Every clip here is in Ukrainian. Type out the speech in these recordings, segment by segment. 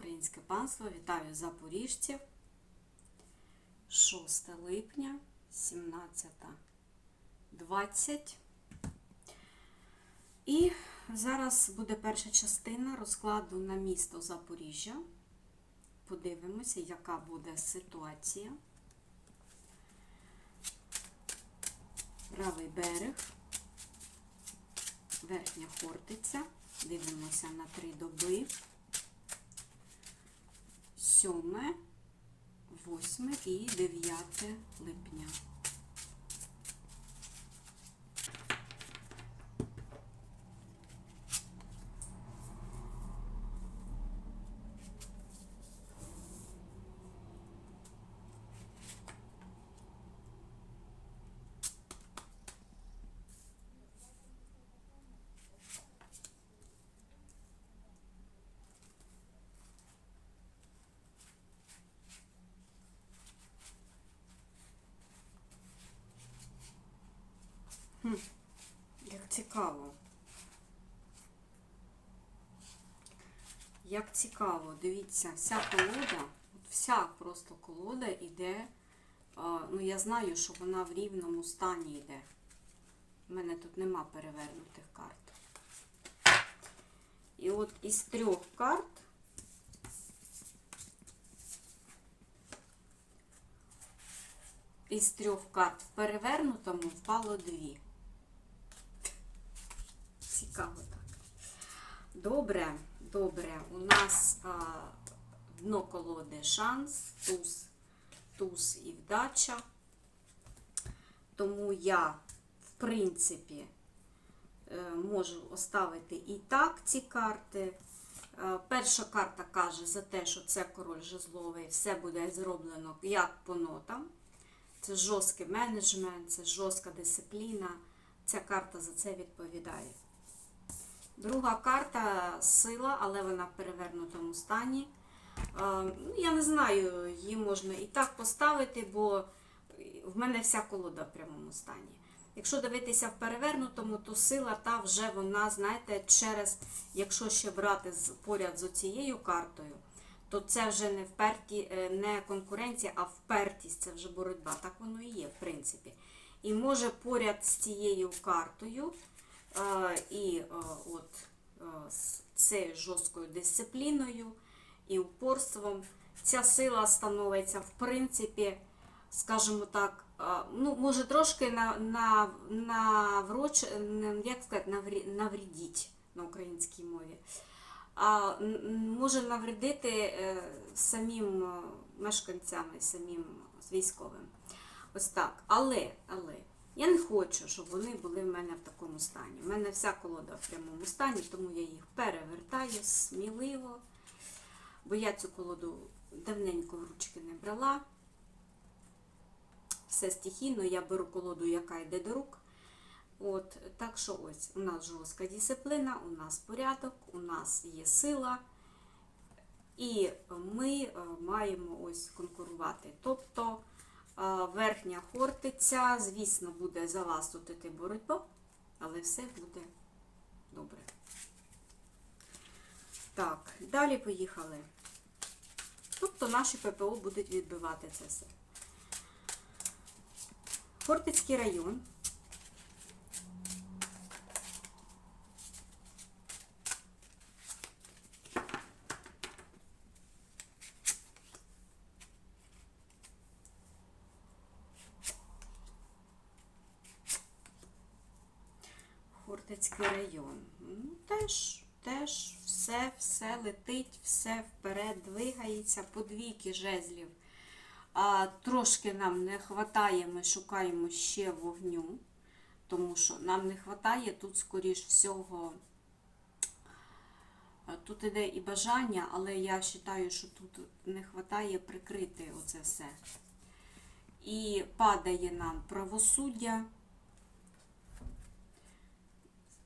українське панство, вітаю запоріжців. 6 липня, 17.20. І зараз буде перша частина розкладу на місто Запоріжжя. Подивимося, яка буде ситуація. Правий берег, верхня Хортиця. Дивимося на три доби. 7, 8 і 9 липня. Як цікаво. Як цікаво, дивіться, вся колода, вся просто колода йде. Ну, я знаю, що вона в рівному стані йде. У мене тут нема перевернутих карт. І от із трьох карт із трьох карт в перевернутому впало дві. Цікаво так. Добре, добре. У нас а, дно колоди шанс, туз, туз і вдача. Тому я, в принципі, е, можу оставити і так ці карти. Е, Перша карта каже за те, що це король жезловий, все буде зроблено як по нотам. Це жорсткий менеджмент, це жорстка дисципліна. Ця карта за це відповідає. Друга карта сила, але вона в перевернутому стані. Е, ну, Я не знаю, її можна і так поставити, бо в мене вся колода в прямому стані. Якщо дивитися в перевернутому, то сила та вже вона, знаєте, через, якщо ще брати поряд з оцією картою, то це вже не вперті, е, не конкуренція, а впертість, це вже боротьба. Так воно і є, в принципі. І може поряд з цією картою і от з цією жорсткою дисципліною і упорством ця сила становиться, в принципі, скажімо так, ну, може трошки на, на, як сказати, навредіть на українській мові. А може навредити е, самим мешканцям самим військовим. Ось так. Але, але я не хочу, щоб вони були в мене в такому стані. У мене вся колода в прямому стані, тому я їх перевертаю сміливо. Бо я цю колоду давненько в ручки не брала. Все стихійно, я беру колоду, яка йде до рук. От, так що ось у нас жорстка дисципліна, у нас порядок, у нас є сила, і ми е, маємо ось конкурувати. Тобто верхня хортиця, звісно, буде за вас тут іти боротьба, але все буде добре. Так, далі поїхали. Тобто наші ППО будуть відбивати це все. Хортицький район. Хортицький район. Ну, теж, теж все, все летить, все вперед двигається, по двійки жезлів. А, трошки нам не вистачає, ми шукаємо ще вогню, тому що нам не вистачає тут, скоріш всього, тут іде і бажання, але я вважаю, що тут не вистачає прикрити оце все. І падає нам правосуддя.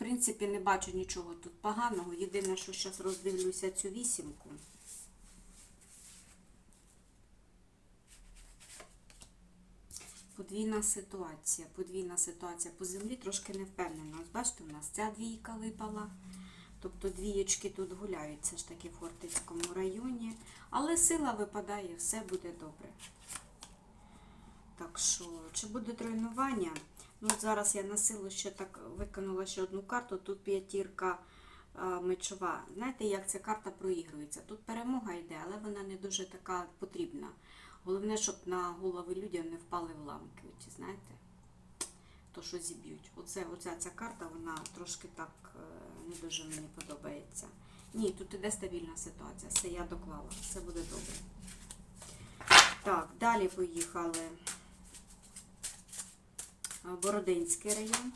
Принципі, не бачу нічого тут поганого. Єдине, що зараз роздивлюся цю вісімку. Подвійна ситуація. Подвійна ситуація по землі трошки не впевнена. Ось бачите, у нас ця двійка випала. Тобто двієчки тут гуляють, це ж таки в Хортицькому районі. Але сила випадає, все буде добре. Так що, чи буде тренування? Ну, зараз я на силу ще так виконала ще одну карту. Тут п'ятірка е, мечова. Знаєте, як ця карта проігрується? Тут перемога йде, але вона не дуже така потрібна. Головне, щоб на голови людям не впали вламки. Оті, знаєте? То, що зіб'ють. Оце, оця ця карта, вона трошки так е, не дуже мені подобається. Ні, тут іде стабільна ситуація. Все, я доклала. Все буде добре. Так, далі поїхали. А, Бородинський район.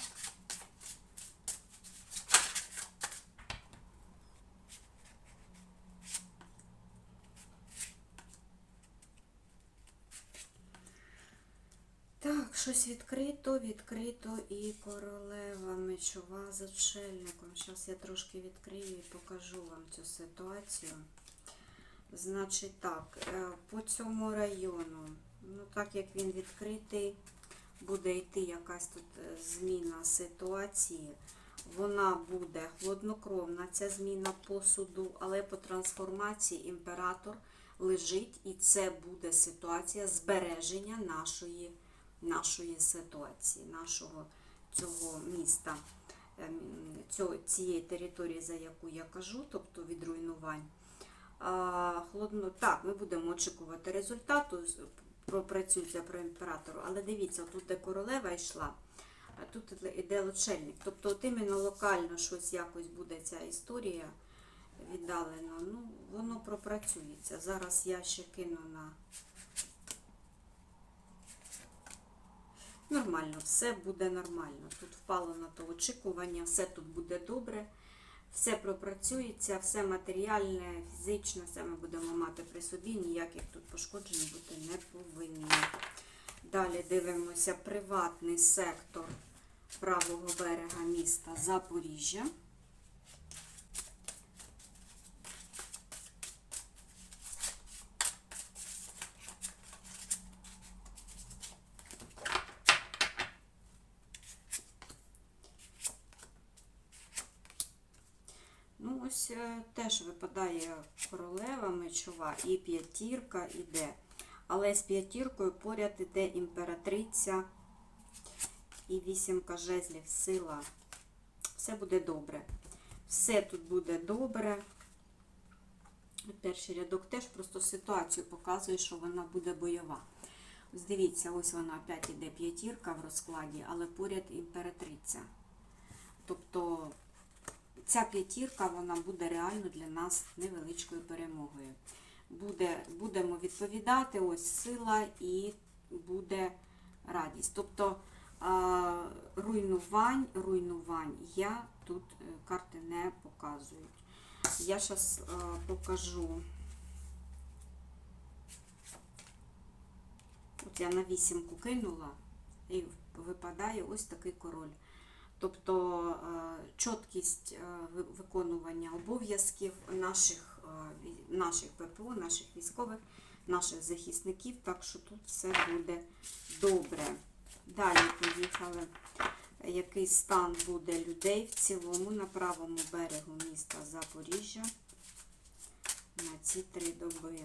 Так, щось відкрито, відкрито і королева мечова з отшельником. Зараз я трошки відкрию і покажу вам цю ситуацію. Значить так, е, по цьому району, ну так як він відкритий, буде йти якась тут е, зміна ситуації. Вона буде хладнокровна, ця зміна по суду, але по трансформації імператор лежить, і це буде ситуація збереження нашої, нашої ситуації, нашого цього міста, ем, цього, цієї території, за яку я кажу, тобто від руйнувань. А, холодно, так, ми будемо очікувати результату, пропрацюється про імператору, але дивіться, тут де королева йшла, а тут іде- лочельник. Тобто от іменно локально щось якось буде ця історія віддалено, ну, воно пропрацюється. Зараз я ще кину на нормально, все буде нормально. Тут впало на то очікування, все тут буде добре. Все пропрацюється, все матеріальне, фізичне, все ми будемо мати при собі, ніяких тут пошкоджень бути не повинні. Далі дивимося приватний сектор правого берега міста Запоріжжя. Ну, ось е, теж випадає королева мечова і п'ятірка іде. Але з п'ятіркою поряд іде імператриця і вісімка жезлів, сила. Все буде добре. Все тут буде добре. Перший рядок теж просто ситуацію показує, що вона буде бойова. Ось дивіться, ось вона опять іде п'ятірка в розкладі, але поряд імператриця. Тобто ця п'ятірка вона буде реально для нас невеличкою перемогою. Буде, будемо відповідати, ось сила і буде радість. Тобто руйнувань, руйнувань я тут е, карти не показують. Я зараз покажу. От я на вісімку кинула і випадає ось такий король. Тобто е, чіткість е, виконування обов'язків наших, е, наших ППО, наших військових, наших захисників, так що тут все буде добре. Далі поїхали. Який стан буде людей в цілому на правому берегу міста Запоріжжя на ці три доби.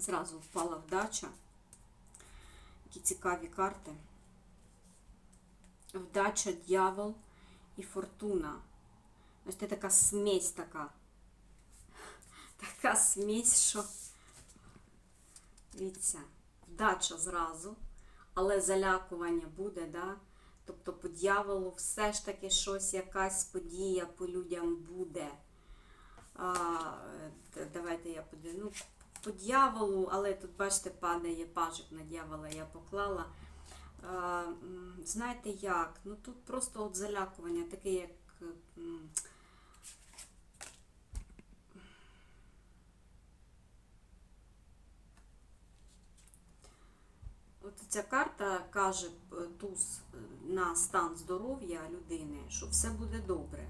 Зразу впала вдача. Які цікаві карти. Вдача, дьявол і фортуна. Ось це така смесь така. Така смесь, що. Дивіться, вдача зразу, але залякування буде, да? Тобто по дьяволу все ж таки щось, якась подія по людям буде. А, давайте я подивлю. По дьяволу, але тут, бачите, падає пажик на дьявола, я поклала. Знаєте як? Ну тут просто от залякування, таке як. От ця карта каже е, туз е, на стан здоров'я людини, що все буде добре.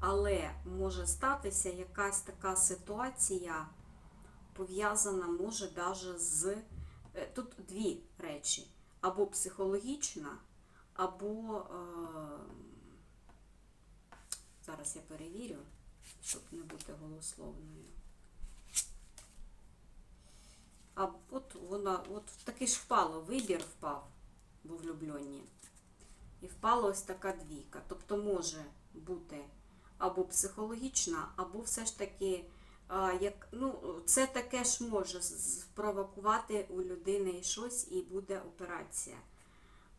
Але може статися якась така ситуація, пов'язана може даже з. е, Тут дві речі: або психологічна, або е, Зараз я перевірю, щоб не бути голословною. А от вона, от таки ж впало, вибір впав в влюблені. І впала ось така двійка. Тобто може бути або психологічна, або все ж таки, як, ну, це таке ж може спровокувати у людини щось і буде операція.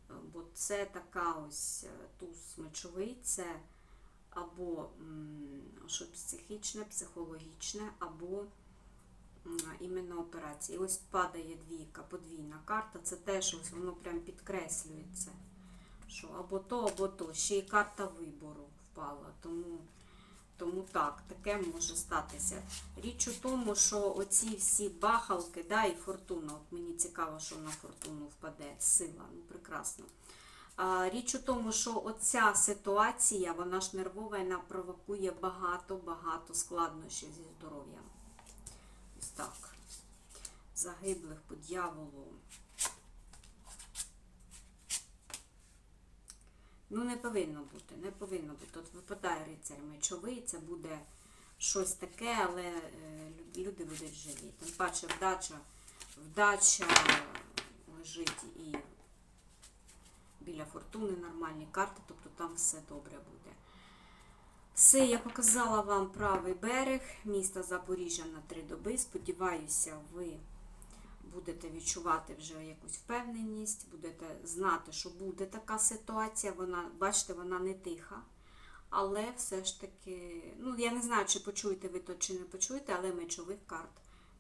Е, Бо це така ось е, туз мечовий, або що психічне, психологічне, або іменно операція. І ось падає двійка, подвійна карта, це теж ось воно прям підкреслюється. Що або то, або то. Ще й карта вибору впала. Тому, тому так, таке може статися. Річ у тому, що оці всі бахалки, да, і фортуна. От мені цікаво, що на фортуну впаде. Сила, ну прекрасно. А, річ у тому, що оця ситуація, вона ж нервова, вона провокує багато-багато складнощів зі здоров'ям. Ось так. Загиблих по дьяволу. Ну, не повинно бути, не повинно бути. От випадає рицар мечовий, це буде щось таке, але е, люди будуть живі. Тим паче вдача, вдача лежить і біля фортуни нормальні карти, тобто там все добре буде. Все, я показала вам правий берег міста Запоріжжя на три доби. Сподіваюся, ви будете відчувати вже якусь впевненість, будете знати, що буде така ситуація. Вона, бачите, вона не тиха. Але все ж таки, ну я не знаю, чи почуєте ви то, чи не почуєте, але мечових карт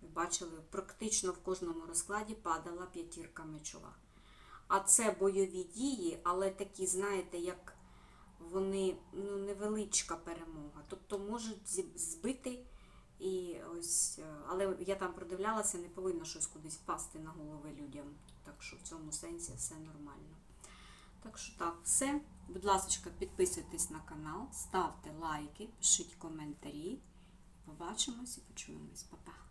ви бачили, практично в кожному розкладі падала п'ятірка мечова. А це бойові дії, але такі, знаєте, як вони ну, невеличка перемога. Тобто можуть збити і ось, е, але я там продивлялася, не повинно щось кудись впасти на голови людям. Так що в цьому сенсі все нормально. Так що так, все. Будь ласка, підписуйтесь на канал, ставте лайки, пишіть коментарі. Побачимось і почуємось. Па-па!